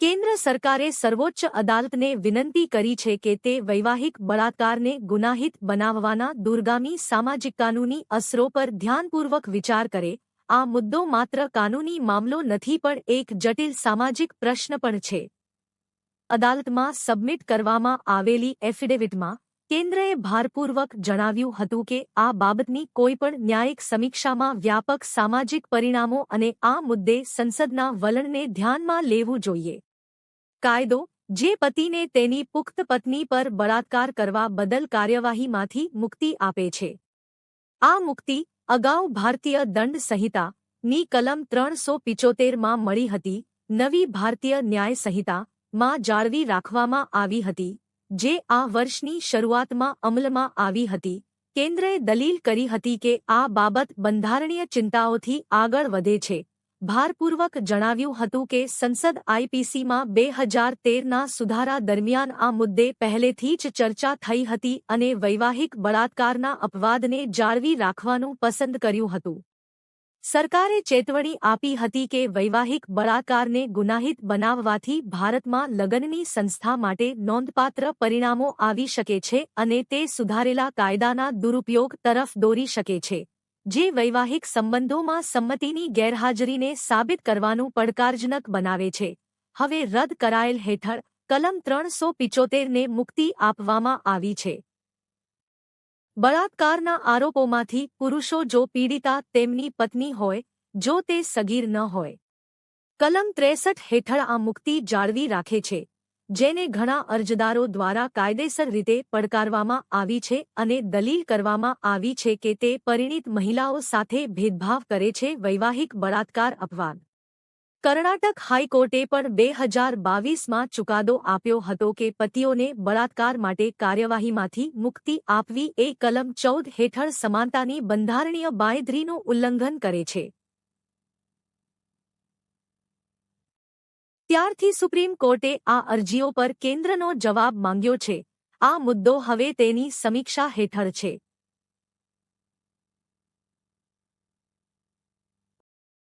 કેન્દ્ર સરકારે સર્વોચ્ચ અદાલતને વિનંતી કરી છે કે તે વૈવાહિક બળાત્કારને ગુનાહિત બનાવવાના દૂરગામી સામાજિક કાનૂની અસરો પર ધ્યાનપૂર્વક વિચાર કરે. આ મુદ્દો માત્ર કાનૂની મામલો નથી પણ એક જટિલ સામાજિક પ્રશ્ન પણ છે. અદાલતમાં સબમિટ કરવામાં આવેલી એફિડેવિટમાં કેન્દ્રએ ભારપૂર્વક જણાવ્યું હતું કે આ બાબતની કોઈપણ ન્યાયિક સમીક્ષામાં વ્યાપક સામાજિક પરિણામો અને આ મુદ્દે સંસદના વલણને ધ્યાનમાં લેવું જોઈએ. કાયદો, જે પતિને તેની પુખ્ત પત્ની પર બળાત્કાર કરવા બદલ કાર્યવાહીમાંથી મુક્તિ આપે છે. આ મુક્તિ અગાઉ ભારતીય દંડ સંહિતા ની કલમ ત્રણસો પિચોતેરમાં મળી હતી, નવી ભારતીય ન્યાય સંહિતા માં જાળવી રાખવામાં આવી હતી, જે આ વર્ષની શરૂઆતમાં અમલમાં આવી હતી. કેન્દ્રએ દલીલ કરી હતી કે આ બાબત બંધારણીય ચિંતાઓથી આગળ વધે છે. ભારપૂર્વક જણાવ્યું હતું કે સંસદ આઈપીસીમાં બે હજાર તેરના સુધારા દરમિયાન આ મુદ્દે પહેલેથી જ ચર્ચા થઈ હતી અને વૈવાહિક બળાત્કારના અપવાદને જાળવી રાખવાનું પસંદ કર્યું હતું. સરકારે ચેતવણી આપી હતી કે વૈવાહિક બળાત્કારને ગુનાહિત બનાવવાથી ભારતમાં લગ્નની સંસ્થા માટે નોંધપાત્ર પરિણામો આવી શકે છે અને તે સુધારેલા કાયદાના દુરુપયોગ તરફ દોરી શકે છે. જે વૈવાહિક સંબંધોમાં સંમતિની ગેરહાજરીને સાબિત કરવાનું પડકારજનક બનાવે છે. હવે રદ કરાયેલ હેઠળ કલમ ત્રણસો પિચોતેરને મુક્તિ આપવામાં આવી છે. બળાત્કારના આરોપોમાંથી પુરુષો જો પીડિતા તેમની પત્ની હોય, જો તે સગીર ન હોય. કલમ ત્રેસઠ હેઠળ આ મુક્તિ જાળવી રાખે છે. જેને ઘણા અરજદારો દ્વારા કાયદેસર રીતે પડકારવામાં આવી છે અને દલીલ કરવામાં આવી છે કે તે પરિણીત મહિલાઓ સાથે ભેદભાવ કરે છે વૈવાહિક બળાત્કાર અપવાદ. કર્ણાટક હાઈકોર્ટે પણ બે હજાર બાવીસમાં ચુકાદો આપ્યો હતો કે પતિઓને બળાત્કાર માટે કાર્યવાહીમાંથી મુક્તિ આપવી એ કલમ ચૌદ હેઠળ સમાનતાની બંધારણીય બાયધરીનું ઉલ્લંઘન કરે છે. ત્યારથી સુપ્રીમ કોર્ટે આ અરજીઓ પર કેન્દ્રનો જવાબ માંગ્યો છે. આ મુદ્દો હવે તેની સમીક્ષા હેઠળ છે.